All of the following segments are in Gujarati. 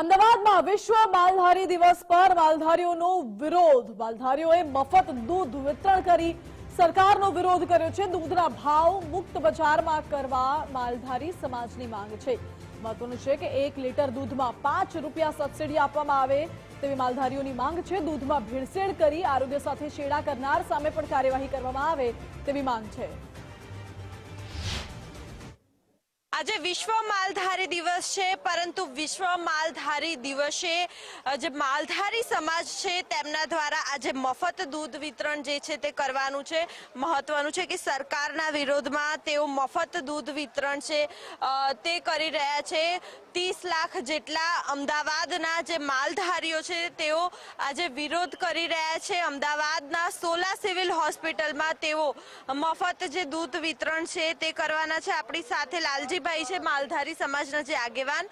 અમદાવાદમાં વિશ્વ માલધારી દિવસ પર માલધારીઓનો વિરોધ. માલધારીઓએ મફત દૂધ વિતરણ કરી સરકારનો વિરોધ કર્યો છે. દૂધના ભાવ મુક્ત બજારમાં કરવા માલધારી સમાજની માંગ છે. મહત્વનું છે કે એક લીટર દૂધમાં પાંચ રૂપિયા સબસિડી આપવામાં આવે તેવી માલધારીઓની માંગ છે. દૂધમાં ભેળસેળ કરી આરોગ્ય સાથે છેડા કરનાર સામે પણ કાર્યવાહી કરવામાં આવે તેવી માંગ છે. આજે વિશ્વ માલધારી દિવસ છે, પરંતુ વિશ્વ માલધારી દિવસે જે માલધારી સમાજ છે, તેમના દ્વારા આજે મફત દૂધ વિતરણ જે છે તે કરવાનું છે. મહત્વનું છે કે સરકારના વિરોધમાં તેઓ મફત દૂધ વિતરણ છે તે કરી રહ્યા છે. ત્રીસ લાખ જેટલા અમદાવાદના જે માલધારીઓ છે, તેઓ આજે વિરોધ કરી રહ્યા છે. અમદાવાદના સોલા સિવિલ હોસ્પિટલમાં તેઓ મફત જે દૂધ વિતરણ છે તે કરવાના છે. આપણી સાથે લાલજીભાઈ છે માલધારી સમાજના જે આગેવાન.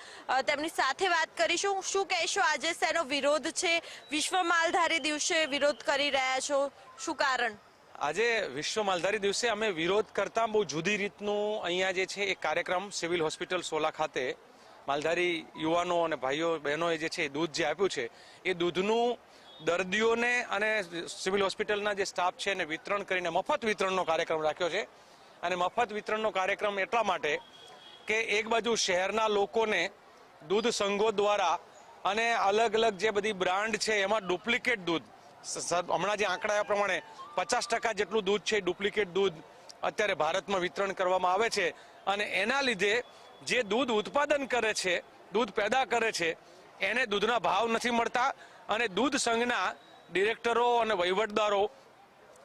તેમની સાથે વાત કરીશું. શું કહેશો આજે શેનો વિરોધ છે? વિશ્વ માલધારી દિવસે વિરોધ કરી રહ્યા છો. શું કારણ? આજે વિશ્વ માલધારી દિવસે અમે વિરોધ કરતા બહુ જુદી રીતનું અહીંયા જે છે એ કાર્યક્રમ સિવિલ હોસ્પિટલ સોલા ખાતે માલધારી યુવાનો અને ભાઈઓ, બહેનોએ જે છે દૂધ જે આપ્યું છે, એ દૂધનું દર્દીઓને અને સિવિલ હોસ્પિટલના જે સ્ટાફ છે એને વિતરણ કરીને મફત વિતરણનો કાર્યક્રમ રાખ્યો છે. અને મફત વિતરણનો કાર્યક્રમ એટલા માટે કે એક બાજુ શહેરના લોકોને દૂધ સંઘો દ્વારા અને અલગ અલગ જે બધી બ્રાન્ડ છે, એમાં ડુપ્લિકેટ દૂધ. હમણાં જે આંકડા પ્રમાણે પચાસ ટકા જેટલું દૂધ છે ડુપ્લિકેટ દૂધ અત્યારે ભારતમાં વિતરણ કરવામાં આવે છે અને એના લીધે જે દૂધ ઉત્પાદન કરે છે, દૂધ પેદા કરે છે, એને દૂધના ભાવ નથી મળતા અને દૂધ સંઘના ડિરેક્ટરો અને વહીવટદારો,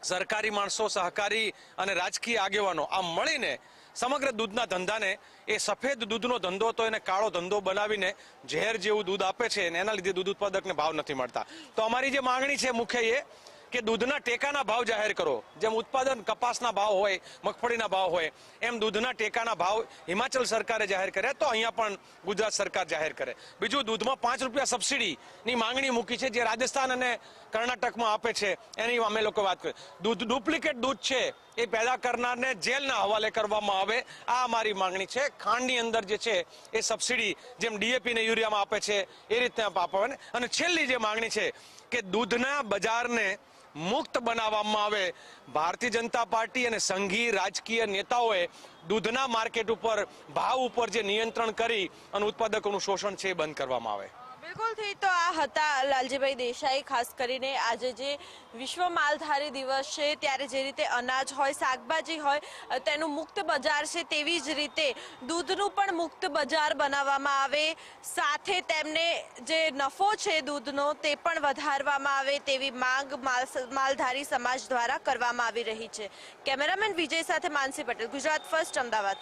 સરકારી માણસો, સહકારી અને રાજકીય આગેવાનો આ મળીને સમગ્ર દૂધના ધંધાને એ સફેદ દૂધનો ધંધો તો એને કાળો ધંધો બનાવીને ઝેર જેવું દૂધ આપે છે અને એના લીધે દૂધ ઉત્પાદકને ભાવ નથી મળતા. તો અમારી જે માંગણી છે મુખ્ય એ કે દૂધના ટેકાના ભાવ જાહેર કરો. જેમ ઉત્પાદન કપાસના ભાવ હોય, મગફળીના ભાવ હોય, એમ દૂધના ટેકાના ભાવ હિમાચલ સરકારે જાહેર કર્યા તો અહીંયા પણ ગુજરાત સરકાર જાહેર કરે. બીજું, દૂધમાં પાંચ રૂપિયા સબસિડીની માંગણી મૂકી છે જે રાજસ્થાન અને કર્ણાટકમાં આપે છે, એની અમે લોકો વાત કરીએ. દૂધ ડુપ્લિકેટ દૂધ છે. એ પેદા કરનારને જેલના હવાલે કરવામાં આવે. આ અમારી માંગણી છે. ખાંડની અંદર જે છે એ સબસિડી જેમ ડીએપીને યુરિયામાં આપે છે એ રીતે આપવાને. અને છેલ્લી જે માંગણી છે કે દૂધના બજારને મુક્ત બનાવવામાં આવે. ભારતીય જનતા પાર્ટી અને સંઘી રાજકીય નેતાઓએ દૂધના માર્કેટ ઉપર, ભાવ ઉપર જે નિયંત્રણ કરી અને ઉત્પાદકોનું શોષણ છે એ બંધ કરવામાં આવે. બિલકુલથી તો આ હતા લાલજીભાઈ દેસાઈ, ખાસ કરીને આજે જે વિશ્વ માલધારી દિવસ છે, ત્યારે જે રીતે અનાજ હોય, શાકભાજી હોય તેનું મુક્ત બજાર છે, તેવી જ રીતે દૂધનું પણ મુક્ત બજાર બનાવવામાં આવે. સાથે તેમને જે નફો છે દૂધનો, તે પણ વધારવામાં આવે તેવી માંગ માલ- માલધારી સમાજ દ્વારા કરવામાં આવી રહી છે. કેમેરામેન વિજય સાથે માનસી પટેલ, ગુજરાત ફર્સ્ટ, અમદાવાદ.